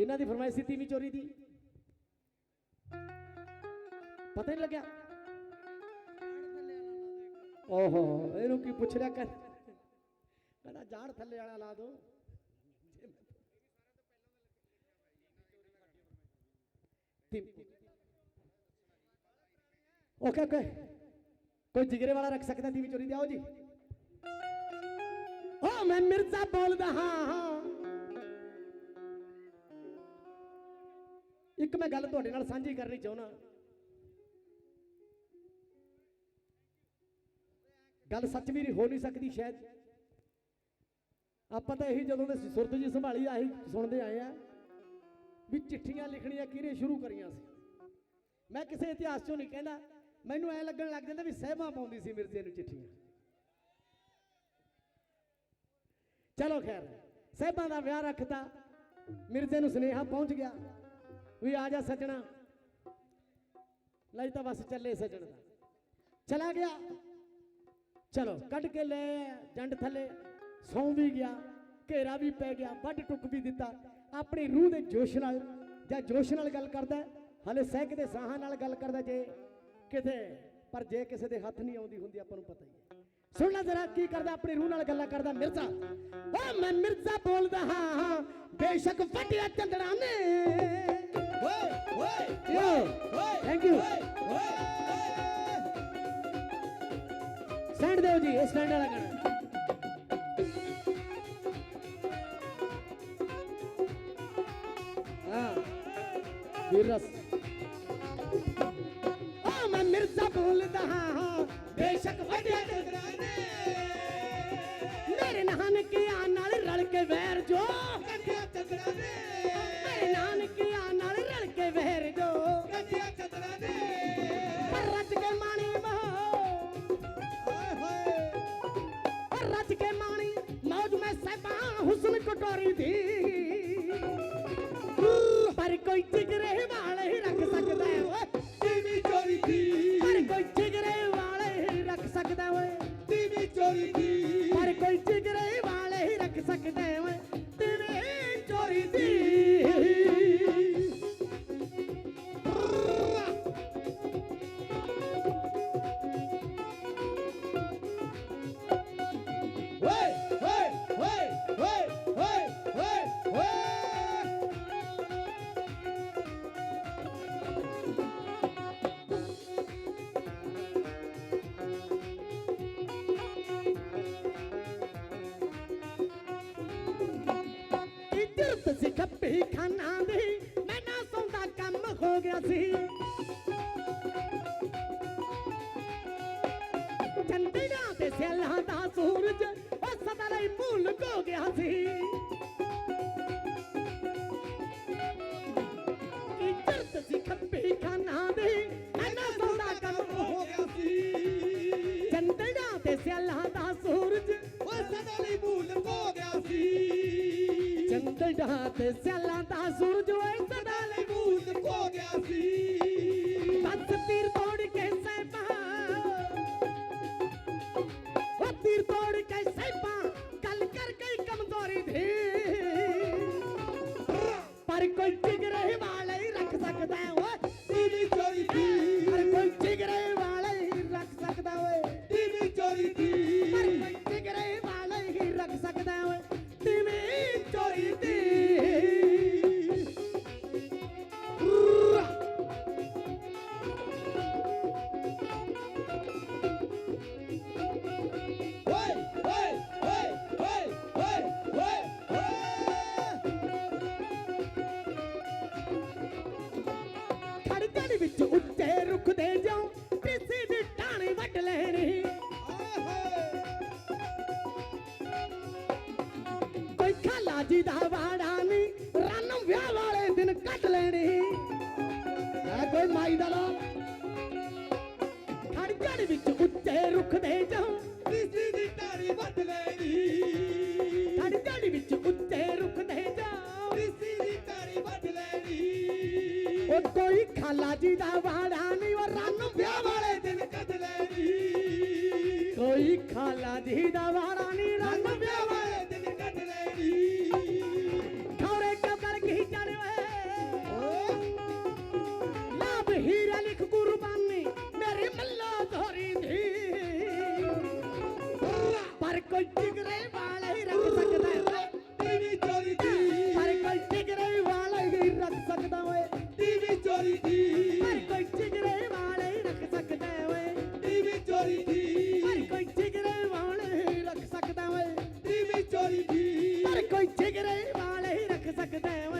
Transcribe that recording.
ਕਿਹਨਾਂ ਦੀ ਫਰਮਾਇਸ਼ ਸੀ ਤੀਵੀਂ ਚੋਰੀ ਦੀ? ਪਤਾ ਨਹੀਂ ਲੱਗਿਆ? ਓਹੋ, ਇਹਨੂੰ ਕੀ ਪੁੱਛ ਰਿਹਾ ਕਰ? ਕਹਿੰਦਾ, ਜਾਣ ਥੱਲੇ ਵਾਲਾ ਲਾ ਦੋ। Okay okay. ਕੋਈ ਜਿਗਰੇ ਵਾਲਾ ਰੱਖ ਸਕਦਾ ਤੀਵੀਂ ਚੋਰੀ ਦੇ? ਆਓ ਜੀ। ਓ ਮੈਂ ਮਿਰਜ਼ਾ ਬੋਲਦਾ ਹਾਂ ਹਾਂ। ਇੱਕ ਮੈਂ ਗੱਲ ਤੁਹਾਡੇ ਨਾਲ ਸਾਂਝੀ ਕਰਨੀ ਚਾਹੁੰਦਾ। ਗੱਲ ਸੱਚ ਵੀ ਹੋ ਨਹੀਂ ਸਕਦੀ ਸ਼ਾਇਦ। ਆਪਾਂ ਤਾਂ ਇਹੀ ਜਦੋਂ ਦੇ ਸੁਰਤ ਜੀ ਸੰਭਾਲੀ, ਆਹੀ ਸੁਣਦੇ ਆਏ ਆ ਵੀ ਚਿੱਠੀਆਂ ਲਿਖਣੀਆਂ ਕਿਹਨੇ ਸ਼ੁਰੂ ਕਰੀਆਂ ਸੀ। ਮੈਂ ਕਿਸੇ ਇਤਿਹਾਸ ਚੋਂ ਨਹੀਂ ਕਹਿੰਦਾ, ਮੈਨੂੰ ਐ ਲੱਗਣ ਲੱਗ ਜਾਂਦਾ ਵੀ ਸਹਿਬਾ ਪਾਉਂਦੀ ਸੀ ਮਿਰਜ਼ੇ ਨੂੰ ਚਿੱਠੀਆਂ। ਚਲੋ ਖੈਰ, ਸਹਿਬਾਂ ਦਾ ਵਿਆਹ ਰੱਖਤਾ, ਮਿਰਜ਼ੇ ਨੂੰ ਸੁਨੇਹਾ ਪਹੁੰਚ ਗਿਆ। ਵੀ ਆ ਜਾ ਸੱਜਣਾ। ਲਈ ਤਾਂ ਬਸ ਚੱਲੇ ਸੱਜਣ ਦਾ। ਚਲਾ ਗਿਆ। ਚਲੋ, ਕੱਢ ਕੇ ਲੈ ਜੰਡ ਥੱਲੇ। ਸੌਂ ਵੀ ਗਿਆ, ਘੇਰਾ ਵੀ ਪੈ ਗਿਆ, ਵੱਢ ਟੁੱਕ ਵੀ ਦਿੱਤਾ। ਆਪਣੀ ਰੂਹ ਦੇ ਜੋਸ਼ ਨਾਲ, ਜਾਂ ਜੋਸ਼ ਨਾਲ ਗੱਲ ਕਰਦਾ ਹਲੇ ਸਹਿਕ ਦੇ ਸਾਹਾਂ ਨਾਲ ਗੱਲ ਕਰਦਾ ਜੇ ਕਿਤੇ, ਪਰ ਜੇ ਕਿਸੇ ਦੇ ਹੱਥ ਨਹੀਂ ਆਉਂਦੀ ਹੁੰਦੀ, ਆਪਾਂ ਨੂੰ ਪਤਾ ਹੀ ਹੈ। ਸੁਣ ਲੈ ਜਰਾ, ਕੀ ਕਰਦਾ, ਆਪਣੀ ਰੂਹ ਨਾਲ ਗੱਲਾਂ ਕਰਦਾ ਮਿਰਜ਼ਾ। ਓ ਮੈਂ ਮਿਰਜ਼ਾ ਬੋਲਦਾ ਹਾਂ। ਬੇਸ਼ੱਕ ਵੱਡਿਆ ਚੰਦਰਾ ਨੇ। ਓਏ ਓਏ ਯੋ ਥੈਂਕ ਯੂ ਸਟੈਂਡ ਦਿਓ ਜੀ ਇਹ ਸਟੈਂਡ ਵਾਲਾ ਗਾਣਾ ਹਾਂ ਵੀਰਸ ਆ ਮੈਂ ਮਿਰਜ਼ਾ ਬੋਲਦਾ ਹਾਂ ਹਾਂ ਬੇਸ਼ੱਕ ਵੱਡਿਆ ਚੰਦਰਾਨੇ ਮੇਰੇ ਨਾਨਕਿਆਂ ਨਾਲ ਰਲ ਕੇ ਪਰ ਰੱਜ ਕੇ ਮਾਣੀ ਮੌਜ ਮੈਂ ਸਹਿਬਾਂ ਹੁਸਨ ਕਟੋਰੀ ਦੀ। ਪਰ ਕੋਈ ਸੀ ਖੱਪੀ ਖਾਨਾ ਦੀ, ਮੈਂ ਨਾ ਸੌਂਦਾ ਕੰਮ ਹੋ ਗਿਆ ਸੀ। ਚੰਦੜਾ ਤੇ ਸਿਆਲਾਂ ਦਾ ਸੂ ਚੰਦੜਾ ਤੇ ਸੇਲਾਂ ਦਾ ਖਾਲਾ ਜੀ ਦਾ ਵਾੜਾ ਨਹੀਂ ਰੰਨ ਵਿਆਹ ਵਾਲੇ ਦਿਨ ਕੱਢ ਲੈਣੀ। ਹੈ ਕੋਈ ਮਾਈ ਦਾ ਲਾ ਖੜ ਜੜ ਵਿੱਚ ਉੱਤੇ ਰੁੱਖ ਦੇ ਜਾਉ ਕਿਸੇ ਦੀ ਟਾਰੀ ਵੱਢ ਲੈਣੀ। ਖੜ ਜੜ ਵਿੱਚ ਉੱਤੇ ਰੁੱਖ ਦੇ ਜਾਉ ਕਿਸੇ ਦੀ ਟਾਰੀ ਵੱਢ ਲੈਣੀ। ਉਹ ਕੋਈ ਖਾਲਾ ਜੀ ਦਾ ਵਾੜਾ ਨਹੀਂ ਉਹ ਰੰਨ ਵਿਆਹ ਵਾਲੇ ਦਿਨ ਕੱਢ ਲੈਣੀ। ਕੋਈ ਖਾਲਾ ਜੀ ਦਾ ਵਾੜਾ ਨਹੀਂ ਕੋਈ ਚਿਗਰੇ ਵਾਲੇ ਰੱਖ ਸਕਦਾ ਓਏ ਟੀਵੀ ਚੋਰੀ ਦੀ। ਪਰ ਕੋਈ ਚਿਗਰੇ ਵਾਲੇ ਰੱਖ ਸਕਦਾ ਓਏ ਟੀਵੀ ਚੋਰੀ ਦੀ। ਪਰ ਕੋਈ ਚਿਗਰੇ ਵਾਲੇ ਰੱਖ ਸਕਦਾ ਓਏ